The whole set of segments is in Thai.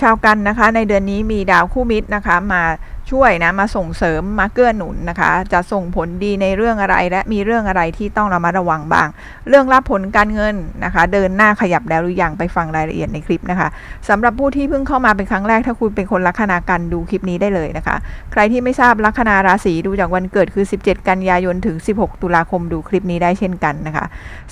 ชาวกันนะคะ ในเดือนนี้มีดาวคู่มิตรนะคะ มา ช่วยนะมาส่งเสริมมาเกื้อหนุนนะคะ จะส่งผลดีในเรื่องอะไรและมีเรื่องอะไรที่ต้องระมัดระวังบ้าง เรื่องรับผลการเงินนะคะ เดินหน้าขยับแล้วหรือยังไปฟังรายละเอียดในคลิปนะคะสำหรับผู้ที่เพิ่งเข้ามาเป็นครั้งแรกถ้าคุณเป็นคนลัคนากันดูคลิปนี้ได้เลยนะคะ ใครที่ไม่ทราบลัคนาราศีดูจากวันเกิดคือ 17 กันยายนถึง 16 ตุลาคมดูคลิปนี้ได้เช่นกันนะคะ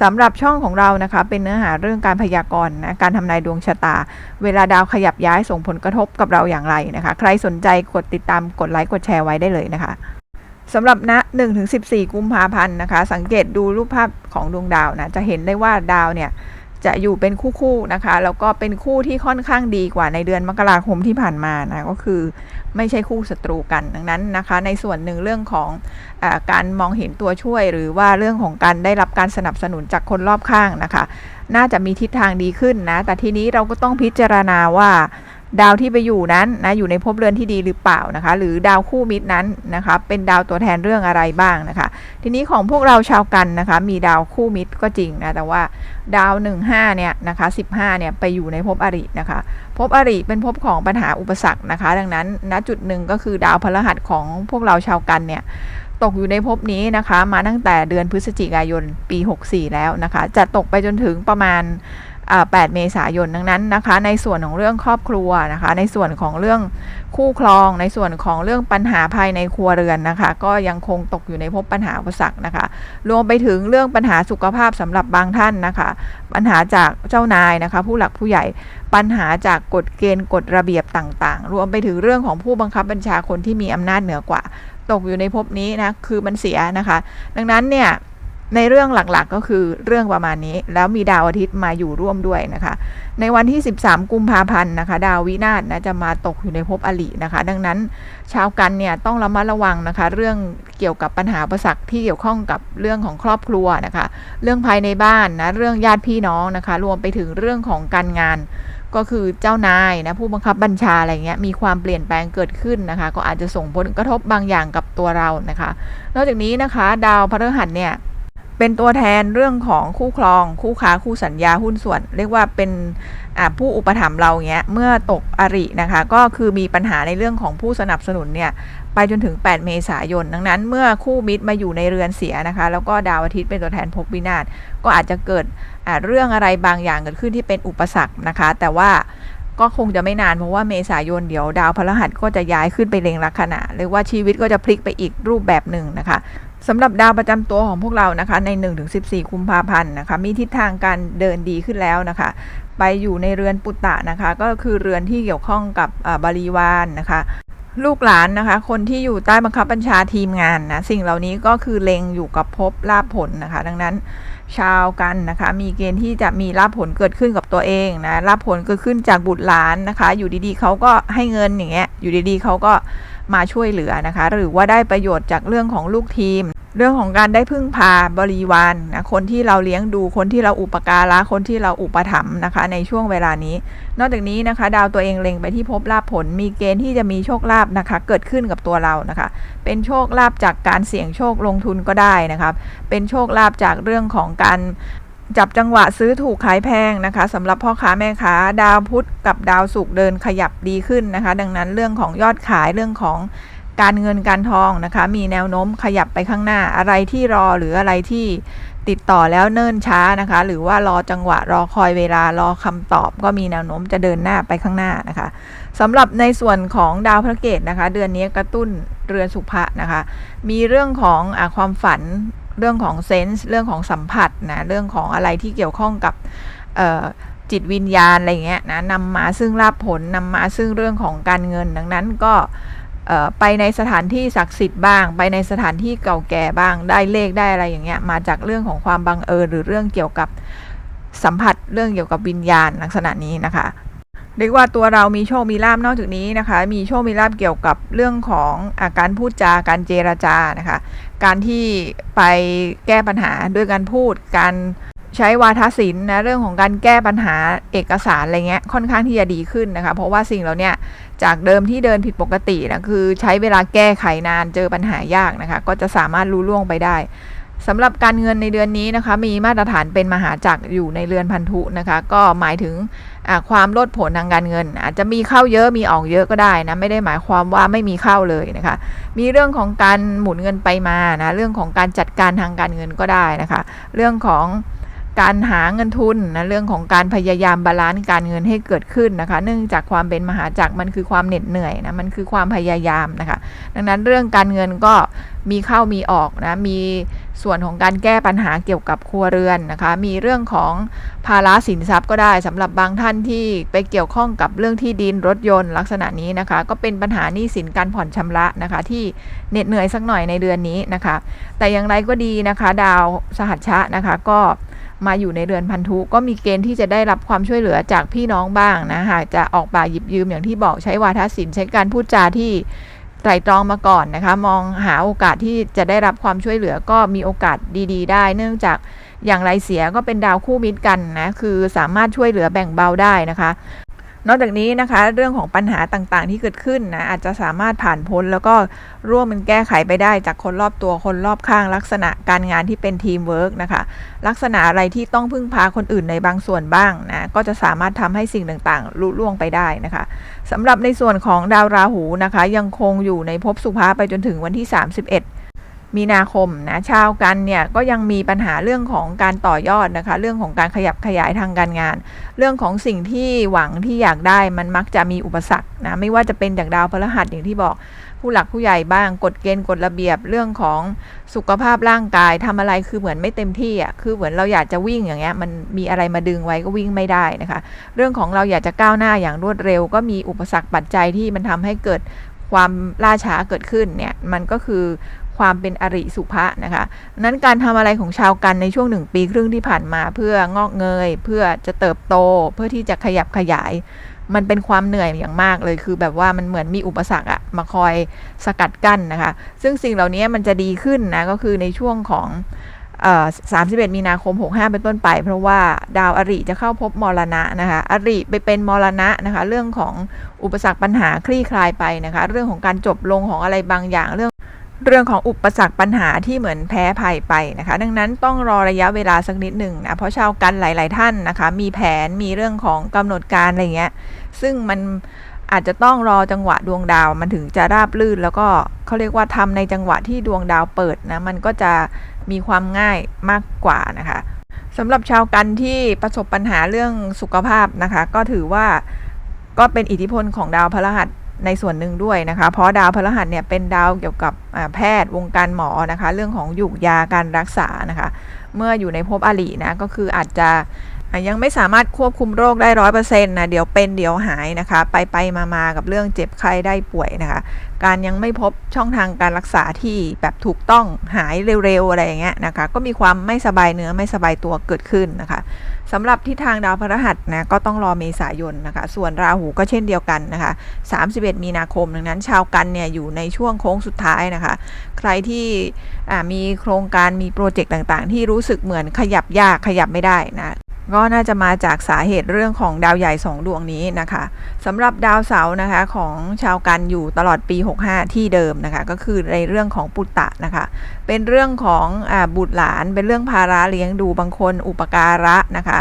สำหรับช่องของเรานะคะเป็นเนื้อหาเรื่องการพยากรณ์นะการทำนายดวงชะตา เวลาดาวขยับย้ายส่งผลกระทบกับเราอย่างไรนะคะ ใครสนใจกดติดตามกดไลค์กดแชร์ไว้ได้เลยนะคะสำหรับณ1-14 กุมภาพันธ์นะคะ สังเกตดูรูปภาพของดวงดาวนะจะเห็นได้ว่าดาวเนี่ยจะอยู่เป็นคู่ๆนะคะแล้วก็เป็นคู่ที่ค่อนข้างดีกว่าในเดือนมกราคมที่ผ่านมานะก็คือไม่ใช่คู่ศัตรูกันดังนั้นนะคะ ในส่วนหนึ่งเรื่องของอการมองเห็นตัวช่วย หรือว่าเรื่องของการได้รับการสนับสนุนจากคนรอบข้างนะคะ น่าจะมีทิศทางดีขึ้นนะแต่ทีนี้เราก็ต้องพิจารณาว่า ดาวที่ไปอยู่นั้นนะอยู่ในภพเรือนที่ดีหรือเปล่านะคะ หรือดาวคู่มิตรนั้นนะคะเป็นดาวตัวแทนเรื่องอะไรบ้างนะคะ ทีนี้ของพวกเราชาวกันนะคะ มีดาวคู่มิตรก็จริงนะแต่ว่าดาว 15เนี่ยนะคะ15เนี่ยไปอยู่ในภพอรินะคะภพอริเป็นภพของปัญหาอุปสรรคนะคะ ดังนั้นณจุดหนึ่งก็คือดาวพฤหัสของพวกเราชาวกันเนี่ยตกอยู่ในภพนี้นะคะ มาตั้งแต่เดือนพฤศจิกายนปี 64 แล้วนะคะ จะตกไปจนถึงประมาณ 8 เมษายนดังนั้นนะคะ ในส่วนของเรื่องครอบครัวนะคะ ในส่วนของเรื่องคู่ครอง ในส่วนของเรื่องปัญหาภายในครัวเรือนนะคะ ก็ยังคงตกอยู่ในภพปัญหาอุปสรรคนะคะ รวมไปถึงเรื่องปัญหาสุขภาพสำหรับบางท่านนะคะ ปัญหาจากเจ้านายนะคะ ผู้หลักผู้ใหญ่ปัญหาจากกฎเกณฑ์กฎระเบียบต่างๆ รวมไปถึงเรื่องของผู้บังคับบัญชาคนที่มีอำนาจเหนือกว่า ตกอยู่ในภพนี้นะคือมันเสียนะคะ ดังนั้นเนี่ย ในเรื่องหลักๆก็คือเรื่องประมาณนี้ แล้วมีดาวอาทิตย์มาอยู่ร่วมด้วยนะคะ ในวันที่ 13 กุมภาพันธ์นะคะ ดาววินาศนะจะมาตกอยู่ในภพอลินะคะ ดังนั้นชาวกันเนี่ยต้องระมัดระวังนะคะ เรื่องเกี่ยวกับปัญหาประสักที่เกี่ยวข้องกับเรื่องของครอบครัวนะคะ เรื่องภายในบ้านนะเรื่องญาติพี่น้องนะคะ รวมไปถึงเรื่องของการงานก็คือเจ้านายนะผู้บังคับบัญชาอะไรเงี้ยมีความเปลี่ยนแปลงเกิดขึ้นนะคะ ก็อาจจะส่งผลกระทบ บางอย่างกับตัวเรานะคะ นอกจากนี้นะคะ ดาวพฤหัสเนี่ย เป็นตัวแทนเรื่องของคู่ครอง คู่ค้าคู่สัญญาหุ้นส่วน เรียกว่าเป็นผู้อุปถัมภ์เราเงี้ยเมื่อตกอรินะคะ ก็คือมีปัญหาในเรื่องของผู้สนับสนุนเนี่ยไปจนถึง 8 เมษายน ดังนั้นเมื่อคู่มิตรมาอยู่ในเรือนเสียนะคะ แล้วก็ดาวอาทิตย์เป็นตัวแทนภพวินาศก็อาจจะเกิดเรื่องอะไรบางอย่างเกิดขึ้นที่เป็นอุปสรรคนะคะ แต่ว่าก็คงจะไม่นานเพราะว่าเมษายนเดี๋ยวดาวพฤหัสก็จะย้ายขึ้นไปเล็งลัคนาเรียกว่าชีวิตก็จะพลิกไปอีกรูปแบบหนึ่งนะคะ สำหรับดาวประจำตัวของพวกเรานะคะ ใน 1-14 กุมภาพันธ์นะคะ มีทิศทางการเดินดีขึ้นแล้วนะคะ ไปอยู่ในเรือนปุตตะนะคะ ก็คือเรือนที่เกี่ยวข้องกับบริวารนนะคะ ลูกหลานนะคะ คนที่อยู่ใต้บังคับบัญชาทีมงานนะสิ่งเหล่านี้ก็คือเล็งอยู่กับภพลาภผลนะคะ ดังนั้นชาวกันนะคะ มีเกณฑ์ที่จะมีลาภผลเกิดขึ้นกับตัวเองนะลาภผลเกิดขึ้นจากบุตรหลานนะคะ อยู่ดีๆเขาก็ให้เงินอย่างเงี้ยอยู่ดีๆเขาก็มาช่วยเหลือนะคะ หรือว่าได้ประโยชน์จากเรื่องของลูกทีม เรื่องของการได้พึ่งพาบริวารนนะคนที่เราเลี้ยงดูคนที่เราอุปการะคนที่เราอุปถัมภ์นะคะ ในช่วงเวลานี้ นอกจากนี้นะคะ ดาวตัวเองเล็งไปที่พบลาภผล มีเกณฑ์ที่จะมีโชคลาภนะคะ เกิดขึ้นกับตัวเรานะคะ เป็นโชคลาภจากการเสี่ยงโชคลงทุนก็ได้นะคะเป็นโชคลาภจากเรื่องของการจับจังหวะซื้อถูกขายแพงนะคะสำหรับพ่อค้าแม่ค้าดาวพุธกับดาวศุกร์เดินขยับดีขึ้นนะคะ ดังนั้นเรื่องของยอดขายเรื่องของ การเงินการทองนะคะ มีแนวโน้มขยับไปข้างหน้าอะไรที่รอหรืออะไรที่ติดต่อแล้วเนิ่นช้านะคะ หรือว่ารอจังหวะรอคอยเวลารอคำตอบ ก็มีแนวโน้มจะเดินหน้าไปข้างหน้านะคะสำหรับในส่วนของดาวพระเกตนะคะ เดือนนี้กระตุ้นเรือนสุภะนะคะ มีเรื่องของอความฝันเรื่องของเซนส์เรื่องของสัมผัสนะเรื่องของอะไรที่เกี่ยวข้องกับจิตวิญญาณอะไรเงี้ยนะนำมาซึ่งลาภผลนำมาซึ่งเรื่องของการเงินดังนั้นก็ ไปในสถานที่ศักดิ์สิทธิ์บ้าง ไปในสถานที่เก่าแก่บ้าง ได้เลขได้อะไรอย่างเงี้ยมาจากเรื่องของความบังเอิญหรือเรื่องเกี่ยวกับสัมผัสเรื่องเกี่ยวกับวิญญาณลักษณะนี้นะคะเรียกว่าตัวเรามีโชค มีลาบนอกจากนี้นะคะ มีโชค มีลาบเกี่ยวกับเรื่องของอาการพูดจาการเจรจานะคะ การที่ไปแก้ปัญหาด้วยการพูด การใช้วาทศิลป์นะเรื่องของการแก้ปัญหาเอกสารอะไรเงี้ยค่อนข้างที่จะดีขึ้นนะคะ เพราะว่าสิ่งเหล่านี้ จากเดิมที่เดินผิดปกตินะคือใช้เวลาแก้ไขนานเจอปัญหายากนะคะ ก็จะสามารถรู้ล่วงไปได้สำหรับการเงินในเดือนนี้นะคะ มีมาตรฐานเป็นมหาจักรอยู่ในเรือนพันธุนะคะ ก็หมายถึงความลดผลทางการเงิน อาจจะมีเข้าเยอะมีออกเยอะก็ได้นะไม่ได้หมายความว่าไม่มีเข้าเลยนะคะ มีเรื่องของการหมุนเงินไปมานะเรื่องของการจัดการทางการเงินก็ได้นะคะ เรื่องของ การหาเงินทุนนะเรื่องของการพยายามบาลานซ์การเงินให้เกิดขึ้นนะคะ เนื่องจากความเป็นมหาจักรมันคือความเหน็ดเหนื่อยนะมันคือความพยายามนะคะ ดังนั้นเรื่องการเงินก็มีเข้ามีออกนะมีส่วนของการแก้ปัญหาเกี่ยวกับครัวเรือนนะคะ มีเรื่องของภาระสินทรัพย์ก็ได้สำหรับบางท่านที่ไปเกี่ยวข้องกับเรื่องที่ดินรถยนต์ลักษณะนี้นะคะ ก็เป็นปัญหาหนี้สินการผ่อนชำระนะคะ ที่เหน็ดเหนื่อยสักหน่อยในเดือนนี้นะคะ แต่อย่างไรก็ดีนะคะ ดาวสหัชชะนะคะก็ มาอยู่ในเรือนพันธุก็มีเกณฑ์ที่จะได้รับความช่วยเหลือจากพี่น้องบ้างนะหากจะออกป่าหยิบยืมอย่างที่บอกใช้วาทศิลป์ใช้การพูดจาที่ไตรตรองมาก่อนนะคะ มองหาโอกาสที่จะได้รับความช่วยเหลือก็มีโอกาสดี ๆ ได้ เนื่องจากอย่างไรเสียก็เป็นดาวคู่มิตรกันนะ คือสามารถช่วยเหลือแบ่งเบาได้นะคะ นอกจากนี้นะคะเรื่องของปัญหาต่างๆ ที่เกิดขึ้นนะอาจจะสามารถผ่านพ้น แล้วก็ร่วมมันแก้ไขไปได้จากคนรอบตัวคนรอบข้าง ลักษณะการงานที่เป็นทีมเวิร์กนะคะลักษณะอะไรที่ต้องพึ่งพาคนอื่นในบางส่วนบ้างนะก็จะสามารถทำให้สิ่งต่างๆลุล่วงไปได้นะคะสำหรับในส่วนของดาวราหูนะคะ ยังคงอยู่ในภพสุภาไปจนถึงวันที่ 31 มีนาคมนะชาวกันเนี่ยก็ยังมีปัญหาเรื่องของการต่อยอดนะคะ เรื่องของการขยับขยายทางการงาน เรื่องของสิ่งที่หวังที่อยากได้มันมักจะมีอุปสรรคนะไม่ว่าจะเป็นจากดาวพฤหัสอย่างที่บอกผู้หลักผู้ใหญ่บ้างกฎเกณฑ์กฎระเบียบเรื่องของสุขภาพร่างกายทำอะไรคือเหมือนไม่เต็มที่อะคือเหมือนเราอยากจะวิ่งอย่างเงี้ยมันมีอะไรมาดึงไว้ก็วิ่งไม่ได้นะคะ เรื่องของเราอยากจะก้าวหน้าอย่างรวดเร็ว ก็มีอุปสรรคปัจจัยที่มันทำให้เกิดความล่าช้าเกิดขึ้นเนี่ยมันก็คือ ความเป็นอริสุภะนะคะนั้นการทำอะไรของชาวกันในช่วงหนึ่งปีครึ่งที่ผ่านมาเพื่องอกเงย เพื่อจะเติบโตเพื่อที่จะขยับขยาย มันเป็นความเหนื่อยอย่างมากเลยคือแบบว่ามันเหมือนมีอุปสรรคอะมาคอยสกัดกั้นนะคะ ซึ่งสิ่งเหล่านี้มันจะดีขึ้นนะก็คือในช่วงของเอ่อ31มีนาคม 65 เป็นต้นไป เพราะว่าดาวอริจะเข้าพบมรณะนะคะอริไปเป็นมรณะนะคะ เรื่องของอุปสรรคปัญหาคลี่คลายไปนะคะ เรื่องของการจบลงของอะไรบางอย่างเรื่อง เรื่องของอุปสรรคปัญหาที่เหมือนแพ้ภัยไปนะคะ ดังนั้นต้องรอระยะเวลาสักนิดหนึ่งนะเพราะชาวกันหลาย ๆ ท่านนะคะ มีแผนมีเรื่องของกำหนดการอะไรเงี้ยซึ่งมันอาจจะต้องรอจังหวะดวงดาวมันถึงจะราบลื่น แล้วก็เขาเรียกว่าทำในจังหวะที่ดวงดาวเปิดนะมันก็จะมีความง่ายมากกว่านะคะสำหรับชาวกันที่ประสบปัญหาเรื่องสุขภาพนะคะ ก็ถือว่าก็เป็นอิทธิพลของดาวพฤหัส ในส่วนหนึ่งด้วยนะคะ เพราะดาวพฤหัสเนี่ยเป็นดาวเกี่ยวกับแพทย์วงการหมอนะคะ เรื่องของหยุกยาการรักษานะคะ เมื่ออยู่ในภพอรินะก็คืออาจจะ ยังไม่สามารถควบคุมโรคได้ร้อยเปอร์เซ็นต์นะเดี๋ยวเป็นเดี๋ยวหายนะคะ ไปไปมามากับเรื่องเจ็บไข้ได้ป่วยนะคะ การยังไม่พบช่องทางการรักษาที่แบบถูกต้องหายเร็วๆอะไรอย่างเงี้ยนะคะ ก็มีความไม่สบายเนื้อไม่สบายตัวเกิดขึ้นนะคะสำหรับทิศทางดาวพฤหัสนะก็ต้องรอเมษายนนะคะ ส่วนราหูก็เช่นเดียวกันนะคะ 31 มีนาคมดังนั้น ชาวกันเนี่ยอยู่ในช่วงโค้งสุดท้ายนะคะ ใครที่มีโครงการมีโปรเจกต์ต่างๆ ที่รู้สึกเหมือนขยับยากขยับไม่ได้นะ ก็น่าจะมาจากสาเหตุเรื่องของดาวใหญ่ 2 ดวงนี้นะคะสำหรับดาวเสาร์นะคะของชาวกันอยู่ตลอดปี 65 ที่เดิมนะคะก็คือในเรื่องของปุตตะนะคะเป็นเรื่องของอบุตรหลานเป็นเรื่องภาระเลี้ยงดูบางคนอุปการะนะคะ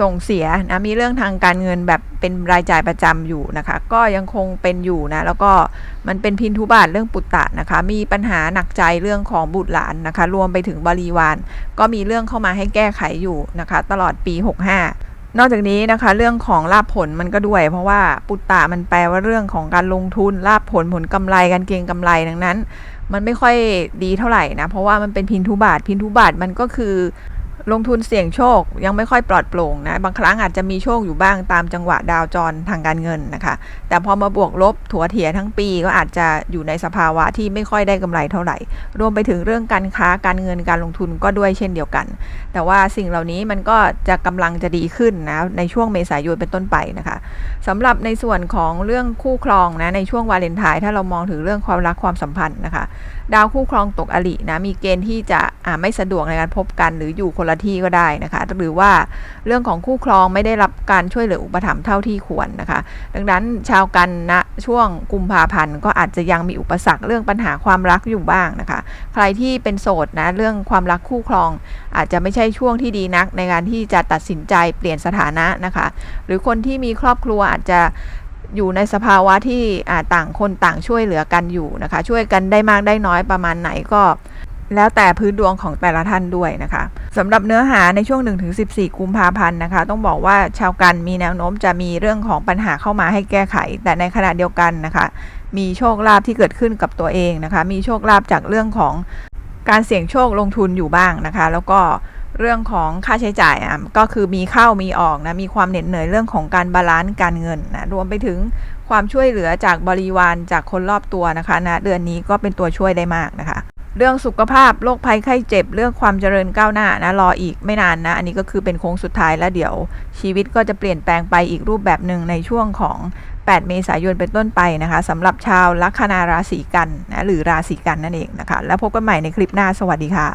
ส่งเสียนะมีเรื่องทางการเงินแบบเป็นรายจ่ายประจำอยู่นะคะ ก็ยังคงเป็นอยู่นะแล้วก็มันเป็นพินทุบาทเรื่องปุตตะนะคะ มีปัญหาหนักใจเรื่องของบุตรหลานนะคะ รวมไปถึงบริวาร ก็มีเรื่องเข้ามาให้แก้ไขอยู่นะคะ ตลอดปี 65นอกจากนี้นะคะเรื่องของลาบผลมันก็ด้วย เพราะว่าปุตตะมันแปลว่าเรื่องของการลงทุนลาบผลผลกำไรการเก็งกำไรดังนั้น มันไม่ค่อยดีเท่าไหร่นะเพราะว่ามันเป็นพินทุบาทพินทุบาทมันก็คือ ลงทุนเสี่ยงโชคยังไม่ค่อยปลอดโปร่งนะ บางครั้งอาจจะมีโชคอยู่บ้างตามจังหวะดาวจรทางการเงินนะคะ แต่พอมาบวกลบถัวเถียทั้งปีก็อาจจะอยู่ในสภาวะที่ไม่ค่อยได้กำไรเท่าไหร่ รวมไปถึงเรื่องการค้าการเงินการลงทุนก็ด้วยเช่นเดียวกัน แต่ว่าสิ่งเหล่านี้มันก็จะกำลังจะดีขึ้นนะในช่วงเมษายนเป็นต้นไปนะคะสำหรับในส่วนของเรื่องคู่ครองนะในช่วงวาเลนไทน์ถ้าเรามองถึงเรื่องความรักความสัมพันธ์นะคะ ดาวคู่ครองตกอรินะมีเกณฑ์ที่จะอ่าไม่สะดวกในการพบกันหรืออยู่คนละละที่ก็ได้นะคะ หรือว่าเรื่องของคู่ครองไม่ได้รับการช่วยเหลืออุปถัมภ์เท่าที่ควรนะคะ ดังนั้นชาวกันณช่วงกุมภาพันธ์ก็อาจจะยังมีอุปสรรคเรื่องปัญหาความรักอยู่บ้างนะคะ ใครที่เป็นโสดนะเรื่องความรักคู่ครอง อาจจะไม่ใช่ช่วงที่ดีนัก ในการที่จะตัดสินใจเปลี่ยนสถานะนะคะ หรือคนที่มีครอบครัวอาจจะอยู่ในสภาวะที่ต่างคนต่างช่วยเหลือกันอยู่นะคะ ช่วยกันได้มากได้น้อยประมาณไหนก็ แล้วแต่พื้นดวงของแต่ละท่านด้วยนะคะ สำหรับเนื้อหาในช่วง 1-14 กุมภาพันธ์นะคะ ต้องบอกว่าชาวกันมีแนวโน้มจะมีเรื่องของปัญหาเข้ามาให้แก้ไข แต่ในขณะเดียวกันนะคะ มีโชคลาภที่เกิดขึ้นกับตัวเองนะคะ มีโชคลาภจากเรื่องของการเสี่ยงโชคลงทุนอยู่บ้างนะคะ แล้วก็เรื่องของค่าใช้จ่ายอะก็คือมีเข้ามีออกนะมีความเหน็ดเหนื่อยเรื่องของการบาลานซ์การเงินนะรวมไปถึงความช่วยเหลือจากบริวารจากคนรอบตัวนะคะนะเดือนนี้ก็เป็นตัวช่วยได้มากนะคะ เรื่องสุขภาพโรคภัยไข้เจ็บ เรื่องความเจริญก้าวหน้านะรออีกไม่นานนะ อันนี้ก็คือเป็นโค้งสุดท้ายแล้วเดี๋ยว ชีวิตก็จะเปลี่ยนแปลงไปอีกรูปแบบหนึ่งในช่วงของ 8 เมษายนเป็นต้นไปนะคะสำหรับชาวลัคนาราศีกันนะหรือราศีกันนั่นเองนะคะ แล้วพบกันใหม่ในคลิปหน้าสวัสดีค่ะ